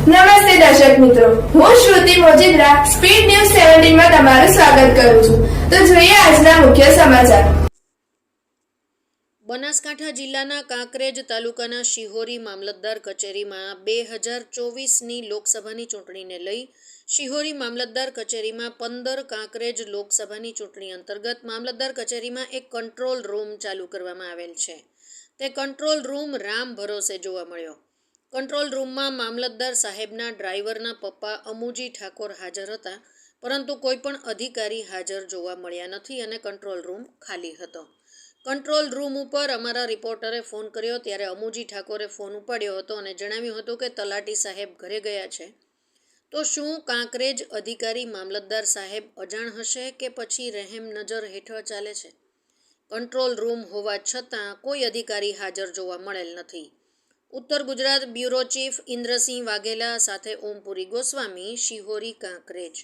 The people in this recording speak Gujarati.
નમસ્તે દર્શક મિત્રો. હું શ્રુતિ મોજીદ્રા, સ્પીડ ન્યૂઝ સેવન્ટીનમાં તમારું સ્વાગત કરું છું. તો જોઈએ આજના મુખ્ય સમાચાર. બનાસકાંઠા જિલ્લાના કાંકરેજ તાલુકાના શિહોરી મામલતદાર કચેરીમાં બે હજાર ચોવીસની લોકસભાની ચૂંટણીને લઈ શિહોરી મામલતદાર કચેરીમાં પંદર કાંકરેજ લોકસભાની ચૂંટણી અંતર્ગત મામલતદાર કચેરીમાં એક કંટ્રોલ રૂમ ચાલુ કરવામાં આવેલ છે. તે કંટ્રોલ રૂમ રામ ભરોસે જોવા મળ્યો. કંટ્રોલ રૂમમાં મામલતદાર સાહેબના ડ્રાઈવરના પપ્પા અમુજી ઠાકોર હાજર હતા, પરંતુ કોઈ પણ અધિકારી હાજર જોવા મળ્યા નથી અને કંટ્રોલ રૂમ ખાલી હતો. કંટ્રોલ રૂમ ઉપર અમારા રિપોર્ટરે ફોન કર્યો ત્યારે અમુજી ઠાકોરે ફોન ઉપાડ્યો હતો અને જણાવ્યું હતું કે તલાટી સાહેબ ઘરે ગયા છે. તો શું કાંકરેજ અધિકારી મામલતદાર સાહેબ અજાણ હશે કે પછી રહેમ નજર હેઠળ ચાલે છે? કંટ્રોલ રૂમ હોવા છતાં કોઈ અધિકારી હાજર જોવા મળેલ નથી. ઉત્તર ગુજરાત બ્યુરો ચીફ ઇન્દ્રસિંહ વાઘેલા સાથે ઓમપુરી ગોસ્વામી શિહોરી કાંકરેજ.